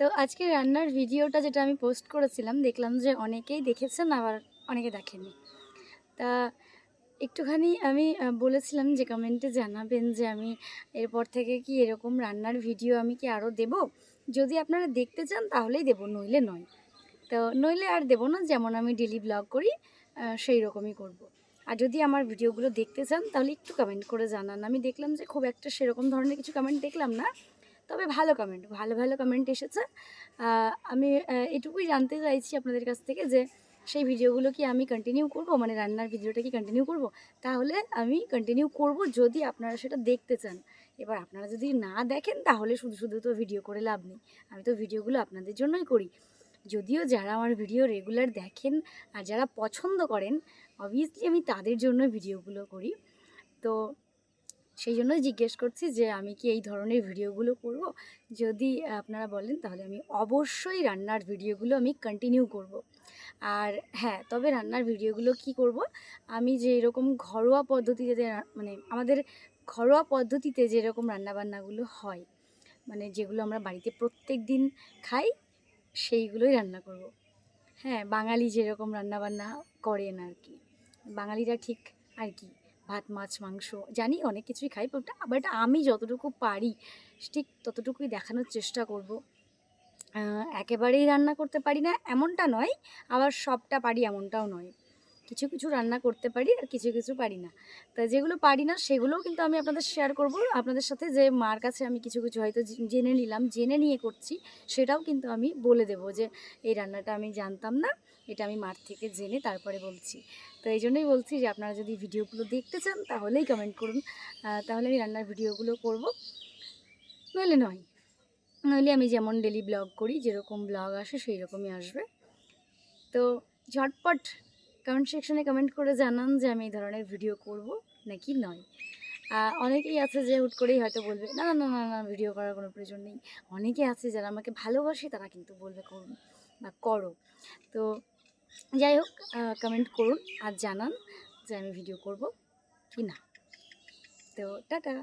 তো আজকে রান্নার ভিডিওটা যেটা আমি পোস্ট করেছিলাম, দেখলাম যে অনেকেই দেখেছেন, আবার অনেকে দেখেনি তা একটুখানি আমি বলেছিলাম যে কমেন্টে জানাবেন যে আমি এরপর থেকে কি এরকম রান্নার ভিডিও আমি কি আরও দেব? যদি আপনারা দেখতে চান, তাহলেই দেবো, নইলে নয়। তো নইলে আর দেবো না, যেমন আমি ডেলি ব্লগ করি সেই রকমই করব। আর যদি আমার ভিডিওগুলো দেখতে চান, তাহলে একটু কমেন্ট করে জানান। আমি দেখলাম যে খুব একটা সেরকম ধরনের কিছু কমেন্ট দেখলাম না। তবে ভালো কমেন্ট ভালো ভালো কমেন্ট এসেছে। আমি এটুকুই জানতে চাইছি আপনাদের কাছ থেকে যে, সেই ভিডিওগুলো কি আমি কন্টিনিউ করব? মানে রান্নার ভিডিওটা কি কন্টিনিউ করব? তাহলে আমি কন্টিনিউ করব যদি আপনারা সেটা দেখতে চান। এবার আপনারা যদি না দেখেন, তাহলে শুধু শুধু তো ভিডিও করে লাভ নেই। আমি তো ভিডিওগুলো আপনাদের জন্যই করি। যদিও যারা আমার ভিডিও রেগুলার দেখেন আর যারা পছন্দ করেন অবভিয়াসলি আমি তাদের জন্য ভিডিওগুলো করি। তো সেই জন্যই জিজ্ঞেস করছি যে আমি কি এই ধরনের ভিডিওগুলো করব। যদি আপনারা বলেন তাহলে আমি অবশ্যই রান্নার ভিডিওগুলো আমি কন্টিনিউ করব। আর হ্যাঁ তবে রান্নার ভিডিওগুলো কি করব? আমি যে এরকম ঘরোয়া পদ্ধতিতে মানে আমাদের ঘরোয়া পদ্ধতিতে যেরকম রান্নাবান্নাগুলো হয় মানে যেগুলো আমরা বাড়িতে প্রত্যেক দিন খাই, সেইগুলোই রান্না করব। হ্যাঁ বাঙালি যেরকম রান্নাবান্না করেন আর কি। বাঙালিরা ঠিক আর কি। ভাত, মাছ, মাংস, জানি অনেক কিছুই খাই বাট আমি যতটুকু পারি, ঠিক ততটুকুই দেখানোর চেষ্টা করব। একেবারেই রান্না করতে পারি না, এমনটা নয়, আবার সবটা পারি এমনটাও নয়। কিছু কিছু রান্না করতে পারি আর কিছু কিছু পারি না। তা যেগুলো পারি না, সেগুলোও কিন্তু আমি আপনাদের শেয়ার করব। আপনাদের সাথে যে মার কাছে আমি কিছু কিছু হয়তো জেনে নিলাম, জেনে নিয়ে করছি, সেটাও কিন্তু আমি বলে দেবো যে, এই রান্নাটা আমি জানতাম না, এটা আমি মার থেকে জেনে তারপরে বলছি। তো এই জন্যই বলছি যে, আপনারা যদি ভিডিওগুলো দেখতে চান, তাহলেই কমেন্ট করুন। তাহলে আমি রান্নার ভিডিওগুলো করব। নইলে নয়। নইলে আমি যেমন ডেলি ব্লগ করি, যেরকম ব্লগ আসে সেই রকমই আসবে। তো ঝটপট কমেন্ট সেকশনে কমেন্ট করে জানান যে আমি এই ধরনের ভিডিও করব নাকি নয়। অনেকেই আছে যে হুট করেই হয়তো বলবে, না না না না ভিডিও করার কোনো প্রয়োজন নেই। অনেকে আছে যারা আমাকে ভালোবাসে, তারা কিন্তু বলবে, করুন বা করো। তো যাই হোক কমেন্ট করুন আর জানান যে আমি ভিডিও করব কি না। তো, টাটা।